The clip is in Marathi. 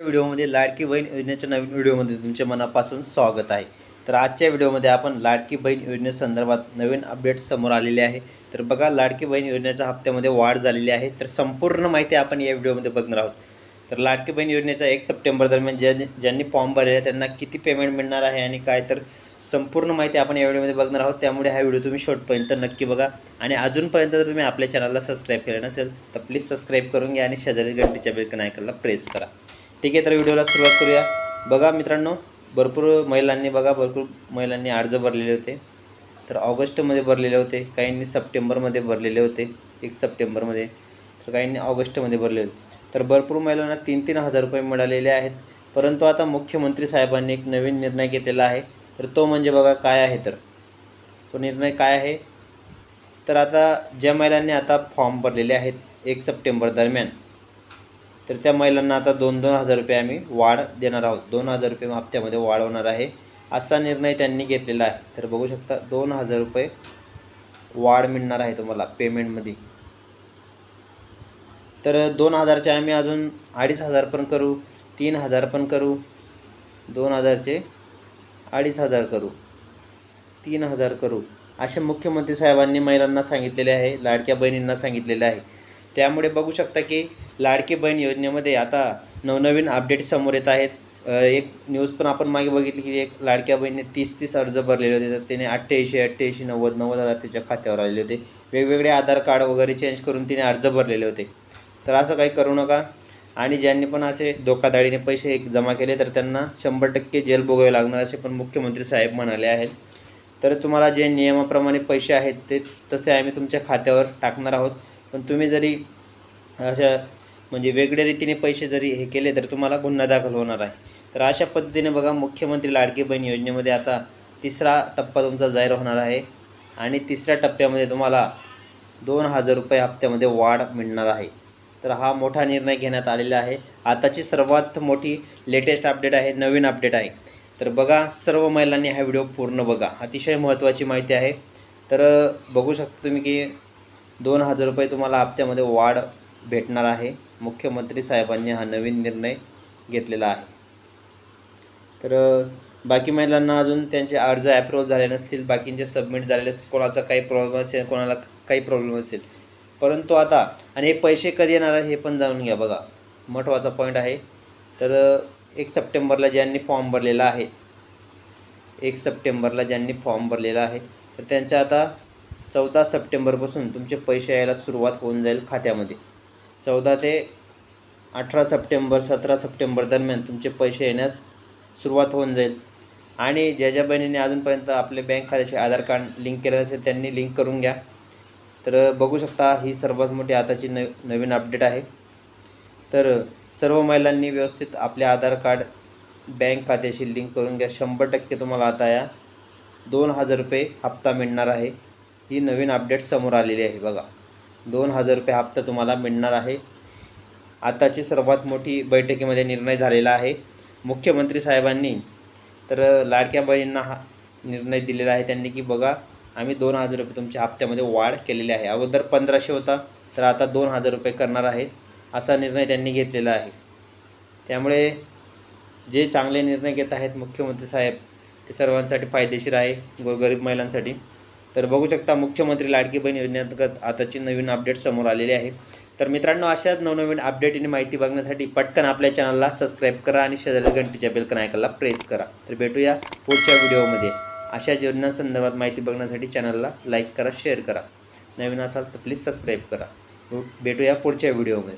व्हिडिओमध्ये लाडकी बहीण योजनेच्या नवीन व्हिडिओमध्ये तुमचे मनापासून स्वागत आहे. तर आजच्या व्हिडिओमध्ये आपण लाडकी बहीण योजनेसंदर्भात नवीन अपडेट समोर आलेले आहे. तर बघा लाडकी बहीण योजनेच्या हप्त्यामध्ये वाढ झालेली आहे. तर संपूर्ण माहिती आपण या व्हिडिओमध्ये बघणार आहोत. तर लाडकी बहीण योजनेचा एक सप्टेंबर दरम्यान ज्या ज्यांनी फॉर्म भरलेला आहे त्यांना किती पेमेंट मिळणार आहे आणि काय? तर संपूर्ण माहिती आपण या व्हिडिओमध्ये बघणार आहोत. त्यामुळे हा व्हिडिओ तुम्ही शेवटपर्यंत नक्की बघा. आणि अजूनपर्यंत जर तुम्ही आपल्या चॅनलला सबस्क्राईब केलं नसेल तर प्लीज सबस्क्राईब करून घ्या आणि शेजारी घंटीच्या बेलकन ऐकायला प्रेस करा. ठीक आहे तर व्हिडिओला सुरुवात करूया. बघा मित्रांनो भरपूर महिलांनी बघा भरपूर महिलांनी अर्ज भरलेले होते. तर ऑगस्टमध्ये भरलेले होते काहींनी सप्टेंबरमध्ये भरलेले होते एक सप्टेंबरमध्ये. तर काहींनी ऑगस्टमध्ये भरले होते. तर भरपूर महिलांना तीन तीन हजार रुपये मिळालेले आहेत. परंतु आता मुख्यमंत्री साहेबांनी एक नवीन निर्णय घेतलेला आहे. तर तो म्हणजे बघा काय आहे तर. तो निर्णय काय आहे? तर आता ज्या महिलांनी आता फॉर्म भरलेले आहेत एक सप्टेंबर दरम्यान. तर त्या महिलांना आता दोन दोन हजार रुपये आम्ही वाढ देणार आहोत. दोन हजार रुपये हप्त्यामध्ये वाढ होणार आहे असा निर्णय त्यांनी घेतलेला आहे. तर बघू शकता दोन हजार रुपये वाढ मिळणार आहे तुम्हाला पेमेंटमध्ये तर दोन हजारचे आम्ही अजून अडीच हजार पण करू तीन हजार पण करू दोन हजारचे अडीच हजार करू तीन हजार करू असे मुख्यमंत्री साहेबांनी महिलांना सांगितलेले आहे लाडक्या बहिणींना सांगितलेले आहे. त्यामुळे बघू शकता की लाडकी बहीण योजनेमध्ये आता नवनवीन अपडेट समोर येत आहेत. एक न्यूज पण आपण मागे बघितली की एक लाडक्या बहिणीने तीस तीस अर्ज भरलेले होते. तर तिने अठ्ठ्याऐंशी अठ्ठ्याऐंशी नव्वद नव्वद हजार त्याच्या खात्यावर आलेले होते. वेगवेगळे आधार कार्ड वगैरे चेंज करून तिने अर्ज भरलेले होते. तर असं काही करू नका. आणि ज्यांनी पण असे धोकाधाडीने पैसे एक जमा केले तर त्यांना शंभर टक्के जेल भोगावे लागणार असे पण मुख्यमंत्री साहेब म्हणाले आहेत. तर तुम्हाला जे नियमाप्रमाणे पैसे आहेत ते तसे आम्ही तुमच्या खात्यावर टाकणार आहोत. पण तुम्ही जरी अशा म्हणजे वेगळ्या रीतीने पैसे जरी हे केले तर तुम्हाला गुन्हा दाखल होणार आहे. तर अशा पद्धतीने बघा मुख्यमंत्री लाडकी बहीण योजनेमध्ये आता तिसरा टप्पा तुमचा जाहीर होणार आहे आणि तिसऱ्या टप्प्यामध्ये तुम्हाला दोन हजार रुपये हप्त्यामध्ये वाढ मिळणार आहे. तर हा मोठा निर्णय घेण्यात आलेला आहे. आताची सर्वात मोठी लेटेस्ट अपडेट आहे नवीन अपडेट आहे. तर बघा सर्व महिलांनी हा व्हिडिओ पूर्ण बघा. अतिशय महत्त्वाची माहिती आहे. तर बघू शकता तुम्ही की दोन हजार रुपये तुम्हाला हप्त्यामध्ये वाढ भेटणार आहे. मुख्यमंत्री साहेबांनी हा नवीन निर्णय घेतलेला आहे. तर बाकी महिलांना अजून त्यांचे अर्ज ॲप्रूव्ह झाले नसतील बाकींचे सबमिट झालेले असतील, कोणाचा काही प्रॉब्लेम असेल कोणाला काही प्रॉब्लेम असेल. परंतु आता आणि हे पैसे कधी येणार आहे हे पण जाणून घ्या बघा. महत्त्वाचा पॉईंट आहे. तर एक सप्टेंबरला ज्यांनी फॉर्म भरलेला आहे. एक सप्टेंबरला ज्यांनी फॉर्म भरलेला आहे. तर त्यांच्या आता चौदा सप्टेंबरपासून तुमचे पैसे यायला सुरुवात होऊन जाईल खात्यामध्ये. चौदा ते अठरा सप्टेंबर सतरा सप्टेंबर दरम्यान तुमचे पैसे येण्यास सुरुवात होऊन जाईल. आणि ज्या ज्या बहिणींनी अजूनपर्यंत आपले बँक खात्याचे आधार कार्ड लिंक केलं असेल त्यांनी लिंक करून घ्या. तर बघू शकता ही सर्वात मोठी आताची न नवीन अपडेट आहे. तर सर्व महिलांनी व्यवस्थित आपले आधार कार्ड बँक खात्याशी लिंक करून घ्या. शंभर टक्के तुम्हाला आता या दोन हजार रुपये हप्ता मिळणार आहे. ही नवीन अपडेट समोर आलेली आहे बघा. दोन हजार रुपये हप्ता तुम्हाला मिळणार आहे. आताची सर्वात मोठी बैठकीमध्ये निर्णय झालेला आहे. मुख्यमंत्री साहेबांनी तर लाडक्या बहिणींना हा निर्णय दिलेला आहे. त्यांनी की बघा आम्ही दोन हजार रुपये तुमच्या हप्त्यामध्ये वाढ केलेली आहे. अगोदर पंधराशे होता तर आता दोन हजार रुपये करणार आहे असा निर्णय त्यांनी घेतलेला आहे. त्यामुळे जे चांगले निर्णय घेत आहेत मुख्यमंत्री साहेब ते सर्वांसाठी फायदेशीर आहे गोरगरीब महिलांसाठी. तर बघू शकता मुख्यमंत्री लाडकी बहीण योजनेअंतर्गत आताची नवीन अपडेट समोर आलेली आहे. तर मित्रांनो अशाच नवनवीन अपडेट आणि माहिती बघण्यासाठी पटकन आपल्या चॅनलला सबस्क्राईब करा आणि शेजारी घंटीच्या बेलकन ऐकायला प्रेस करा. तर भेटूया पुढच्या व्हिडिओमध्ये अशाच योजनांसंदर्भात माहिती बघण्यासाठी चॅनलला लाईक करा शेअर करा. नवीन असाल तर प्लीज सबस्क्राईब करा. भेटूया पुढच्या व्हिडिओमध्ये